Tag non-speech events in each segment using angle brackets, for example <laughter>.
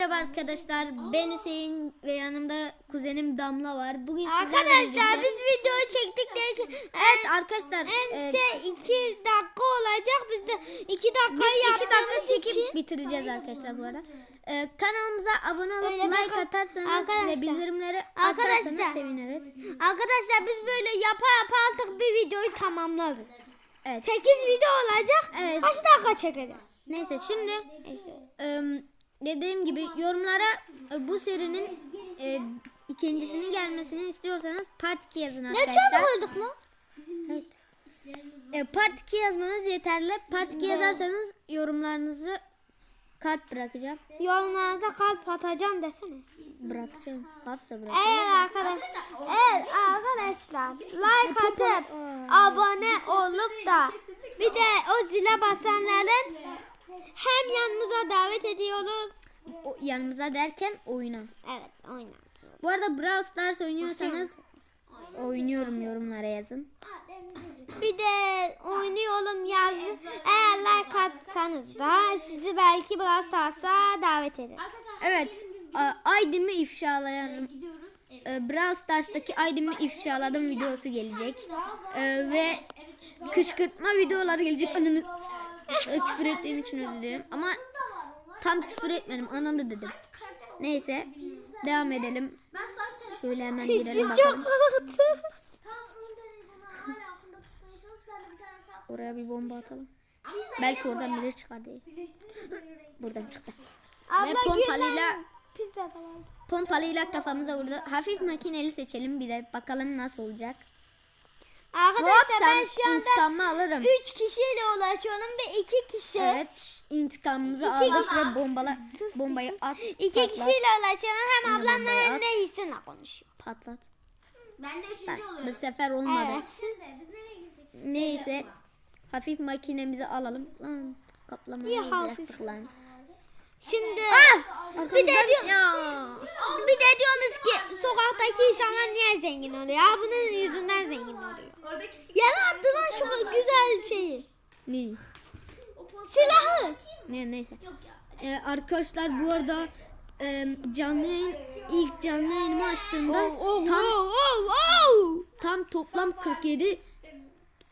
Merhaba arkadaşlar ben Hüseyin ve yanımda kuzenim Damla var. Bugün Arkadaşlar biz video çektik derken Evet arkadaşlar en e, şey iki dakika olacak biz de iki biz dakikayı iki yaptığımız dakika çekip için bitireceğiz arkadaşlar bu arada. E, kanalımıza abone olup Öyle like atarsanız ve Arkadaşlar. bildirimleri Arkadaşlar. açarsanız seviniriz. arkadaşlar biz böyle yapa yapa artık bir videoyu tamamlarız. Evet. 8 video olacak. Evet. Kaç dakika çekeceğiz? Neyse şimdi Neyse. e, dediğim gibi yorumlara e, bu serinin e, ikincisinin gelmesini istiyorsanız part 2 yazın Ne arkadaşlar. çabuk olduk lan? Evet. E, part 2 yazmanız yeterli. Part 2 yazarsanız yorumlarınızı kalp bırakacağım. Yorumlarınıza kalp atacağım desene. Bırakacağım. Kalp da bırakacağım. Evet arkadaşlar. Evet arkadaşlar. Like atıp abone olup da bir de o zile basanların hem yanımıza davet ediyoruz. O, yanımıza derken oyuna. Evet oyna. Bu arada Brawl Stars oynuyorsanız oynuyorum yorumlara yazın. Bir de oynuyorum yazın. Eğer like atsanız da sizi belki Brawl Stars'a davet ederim. Evet. a- ID'mi ifşalayarım. E, Brawl Stars'taki ID'mi ifşaladım videosu gelecek. E, ve kışkırtma videoları gelecek. E, küfür ettiğim için özür dilerim. Ama tam küfür etmedim. Ananı dedim. Neyse. Devam edelim. Şöyle hemen girelim bakalım. Oraya bir bomba atalım. Belki oradan biri çıkar diye. Buradan çıktı. Abla pompalıyla- Pizza falan. Pompalıyla kafamıza vurdu. Hafif makineli seçelim bir de. Bakalım nasıl olacak. Arkadaşlar sen ben şu anda intikamımı alırım. 3 kişiyle ulaşıyorum ve 2 kişi Evet intikamımızı İki aldık kişi- ve bombala, bombayı at. İki patlat, kişiyle ulaşıyorum hem Yine ablamla bombayı hem at. de Hüsnü'yle konuşuyor. Patlat. Ben de üçüncü Bak, oluyorum. bu sefer olmadı. Evet. Biz nereye gittik? Neyse. Hafif makinemizi alalım. Lan kaplamayı Niye yapacaktık lan. Şimdi Arkamızdan bir de diyor, ya. bir de diyorsunuz ki sokaktaki insanlar niye zengin oluyor? Ya bunun yüzünden zengin oluyor. Oradaki Yere attı lan şu güzel şeyi. Ne? Silahı. Ne neyse. Yok ya. Ee, arkadaşlar bu arada e, canlı yayın ilk canlı yayınımı açtığımda Oh, tam oh, oh, oh. tam toplam 47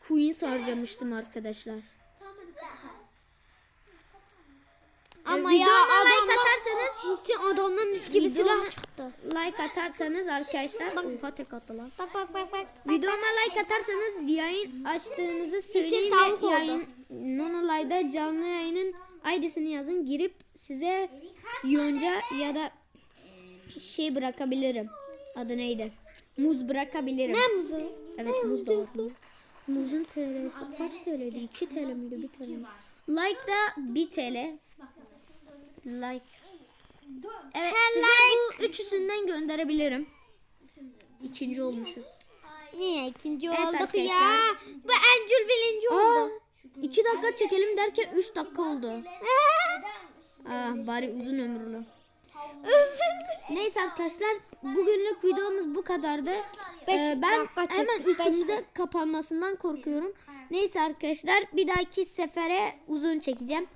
coins harcamıştım arkadaşlar. Ama ya videoma like atarsanız <laughs> Hüsnü adamdan mis gibi silah çıktı. like atarsanız arkadaşlar oha tek attı lan. Bak bak bak bak. Videoma like atarsanız yayın açtığınızı söyleyin tavuk ve oldu. yayın Nonolay'da canlı yayının ID'sini yazın. Girip size yonca ya da şey bırakabilirim. Adı neydi? Muz bırakabilirim. Ne muzu? Evet muz da. Muzun TL'si kaç TL'ydi? 2 TL miydi? 1 TL mi? Like da 1 TL. Like. Evet Her size like- bu üçüsünden gönderebilirim. İkinci olmuşuz. Niye ikinci Evet olduk ya? arkadaşlar. Bu Encül birinci Aa, oldu. 2 dakika çekelim derken 3 dakika oldu. <laughs> Aa, bari uzun ömürlü. <laughs> Neyse arkadaşlar bugünlük videomuz bu kadardı. Beş Ee, ben hemen üstümüze kapanmasından korkuyorum. Neyse arkadaşlar bir dahaki sefere uzun çekeceğim.